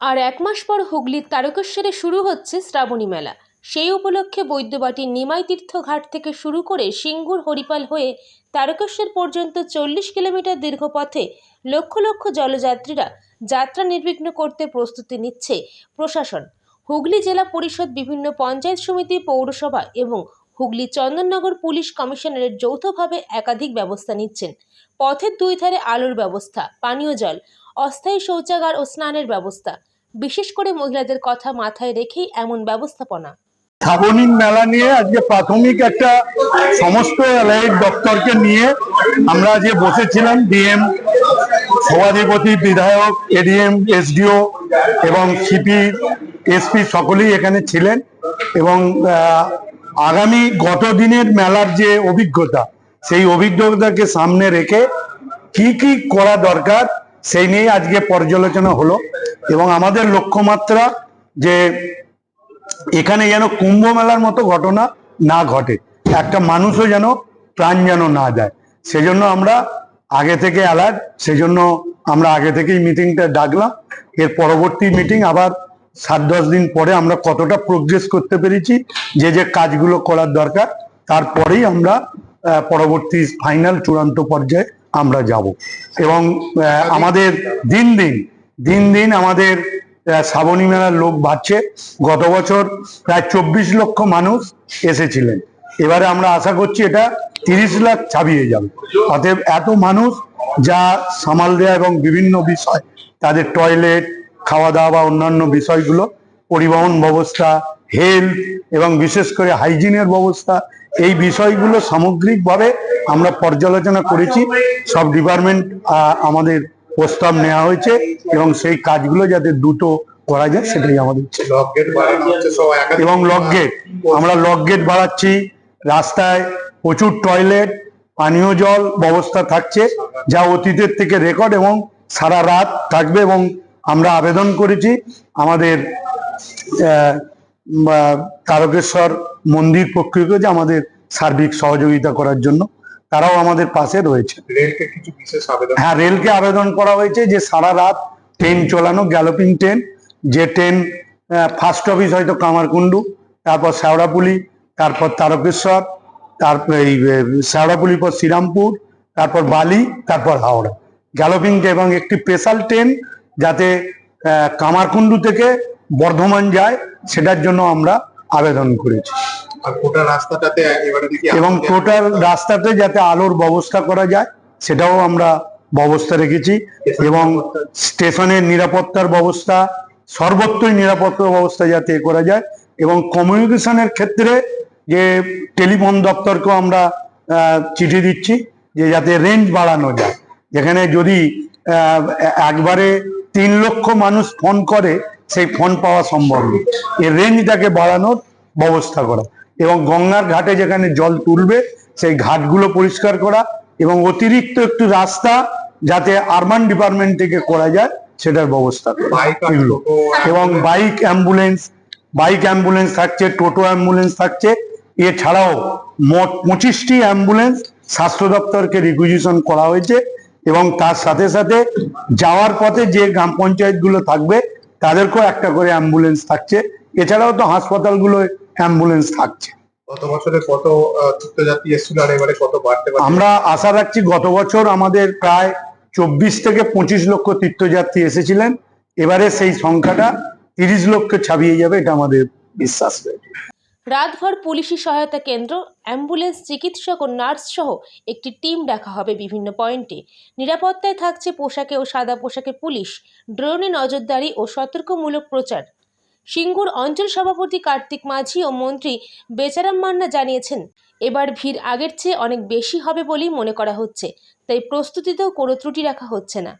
আর এক মাস পর হুগলির তারকেশ্বরে শুরু হচ্ছে শ্রাবণী মেলা। সেই উপলক্ষে বৈদ্যবাটির নিমাই তীর্থ ঘাট থেকে শুরু করে সিঙ্গুর হরিপাল হয়ে তারকেশ্বর পর্যন্ত চল্লিশ কিলোমিটার দীর্ঘ পথে লক্ষ লক্ষ জলযাত্রীরা যাত্রা নির্বিঘ্ন করতে প্রস্তুতি নিচ্ছে প্রশাসন। হুগলি জেলা পরিষদ বিভিন্ন পঞ্চায়েত সমিতি, পৌরসভা এবং হুগলি চন্দননগর পুলিশ কমিশনারের যৌথভাবে একাধিক ব্যবস্থা নিচ্ছেন। পথের দুই ধারে আলোর ব্যবস্থা, পানীয় জল, অস্থায়ী শৌচাগার ও স্নানের ব্যবস্থা বিশেষ করে মহিলাদের কথা মাথায় রেখেই এমন ব্যবস্থাপনা। শ্রাবণী মেলা নিয়ে আজকে প্রাথমিক একটা সমস্ত এলাইট দপ্তরকে নিয়ে আমরা যে বসেছিলাম, ডিএম, সভাধিপতি, বিধায়ক, এডিএম, এসডিও এবং সিপি, এসপি সকলেই এখানে ছিলেন এবং আগামী গত দিনের মেলার যে অভিজ্ঞতা, সেই অভিজ্ঞতাকে সামনে রেখে কি কি করা দরকার, সেই নিয়ে আজকে পর্যালোচনা হলো। এবং আমাদের লক্ষ্যমাত্রা যে এখানে যেন কুম্ভ মেলার মতো ঘটনা না ঘটে, একটা মানুষও যেন প্রাণ যেন না যায়। সেজন্য আমরা আগে থেকে অ্যালার্ট সেজন্য আমরা আগে থেকেই মিটিংটা ডাকলাম। এর পরবর্তী মিটিং আবার সাত দশ দিন পরে আমরা কতটা প্রোগ্রেস করতে পেরেছি, যে যে কাজগুলো করার দরকার, তারপরেই আমরা পরবর্তী ফাইনাল চূড়ান্ত পর্যায়ে আমরা যাব। এবং আমাদের দিন দিন দিন দিন আমাদের শ্রাবণী মেলার লোক বাড়ছে। গত বছর প্রায় চব্বিশ লক্ষ মানুষ এসেছিলেন। এবারে আমরা আশা করছি এটা তিরিশ লাখ ছাপিয়ে যাবে। অতএব এত মানুষ যা সামাল দেয়া এবং বিভিন্ন বিষয়, তাদের টয়লেট খাওয়া দাওয়া বা অন্যান্য বিষয়গুলো, পরিবহন ব্যবস্থা, হেলথ এবং বিশেষ করে হাইজিনের ব্যবস্থা, এই বিষয়গুলো সামগ্রিকভাবে আমরা পর্যালোচনা করেছি। সব ডিপার্টমেন্ট আমাদের প্রস্তাব নেওয়া হয়েছে এবং সেই কাজগুলো যাতে দ্রুত করা যায় সেটাই আমাদের এবং লক গেট আমরা লক গেট বাড়াচ্ছি রাস্তায় প্রচুর টয়লেট পানীয় জল ব্যবস্থা থাকছে যা অতীতের থেকে রেকর্ড এবং সারা রাত থাকবে এবং আমরা আবেদন করেছি আমাদের তারকেশ্বর মন্দির পক্ষকে যে আমাদের সার্বিক সহযোগিতা করার জন্য। তারাও আমাদের পাশে রয়েছে। রেলকে কিছু বিশেষ আবেদন? হ্যাঁ রেলকে আবেদন করা হয়েছে যে সারা রাত ট্রেন চলানো গ্যালোপিং ট্রেন যে ট্রেন ফার্স্ট অফিস হয়তো কামারকুণ্ডু তারপর শেওড়াপুলি তারপর তারকেশ্বর তারপর এই আহ, শেওড়াপুলি পর শ্রীরামপুর তারপর বালি তারপর হাওড়া। গ্যালোপিং এবং একটি স্পেশাল ট্রেন যাতে কামারকুণ্ডু থেকে বর্ধমান যায় সেটার জন্য আমরা আবেদন করেছি। আর গোটা রাস্তাটাতে এবারে দেখি এবং টোটাল রাস্তাতে যাতে আলোর ব্যবস্থা করা যায় সেটাও আমরা ব্যবস্থা রেখেছি। এবং স্টেশনের নিরাপত্তার ব্যবস্থা সর্বত্রই নিরাপত্তার ব্যবস্থা যাতে করা যায়। এবং কমিউনিকেশনের ক্ষেত্রে যে টেলিফোন দপ্তরকেও আমরা চিঠি দিচ্ছি যে যাতে রেঞ্জ বাড়ানো যায়। যেখানে যদি আহ, একবারে তিন লক্ষ মানুষ ফোন করে সেই ফোন পাওয়া সম্ভব নেই এই রেঞ্জটাকে বাড়ানোর ব্যবস্থা করা। এবং গঙ্গার ঘাটে যেখানে জল তুলবে সেই ঘাটগুলো পরিষ্কার করা এবং অতিরিক্ত একটু রাস্তা যাতে আরবান ডিপার্টমেন্ট থেকে করা যায় সেটার ব্যবস্থা এগুলো। এবং বাইক অ্যাম্বুলেন্স বাইক অ্যাম্বুলেন্স থাকছে টোটো অ্যাম্বুলেন্স থাকছে। এছাড়াও মোট পঁচিশটি অ্যাম্বুলেন্স স্বাস্থ্য দপ্তরকে রিকুইজিশন করা হয়েছে এবং তার সাথে সাথে যাওয়ার পথে যে গ্রাম পঞ্চায়েতগুলো থাকবে তাদেরকেও একটা করে অ্যাম্বুলেন্স থাকছে। এছাড়াও তো হাসপাতালগুলো অ্যাম্বুলেন্স থাকছে। গত বছরে কত তীর্থযাত্রী এসেছিল আর এবারে কত বাড়তে পারে আমরা আশা রাখছি গত বছর আমাদের প্রায় চব্বিশ থেকে পঁচিশ লক্ষ তীর্থযাত্রী এসেছিলেন। এবারে সেই সংখ্যাটা তিরিশ লক্ষ ছাপিয়ে যাবে এটা আমাদের বিশ্বাস রয়েছে। রাতভর পুলিশি সহায়তা কেন্দ্র অ্যাম্বুলেন্স চিকিৎসক ও নার্স সহ একটি টিম রাখা হবে বিভিন্ন পয়েন্টে। নিরাপত্তায় থাকছে পোশাকে ও সাদা পোশাকে পুলিশ ড্রোনে নজরদারি ও সতর্কমূলক প্রচার। সিঙ্গুর অঞ্চল সভাপতি কার্তিক মাঝি ও মন্ত্রী বেচারাম মান্না জানিয়েছেন, এবার ভিড় আগের চেয়ে অনেক বেশি হবে বলেই মনে করা হচ্ছে, তাই প্রস্তুতিতেও কোনো ত্রুটি রাখা হচ্ছে না।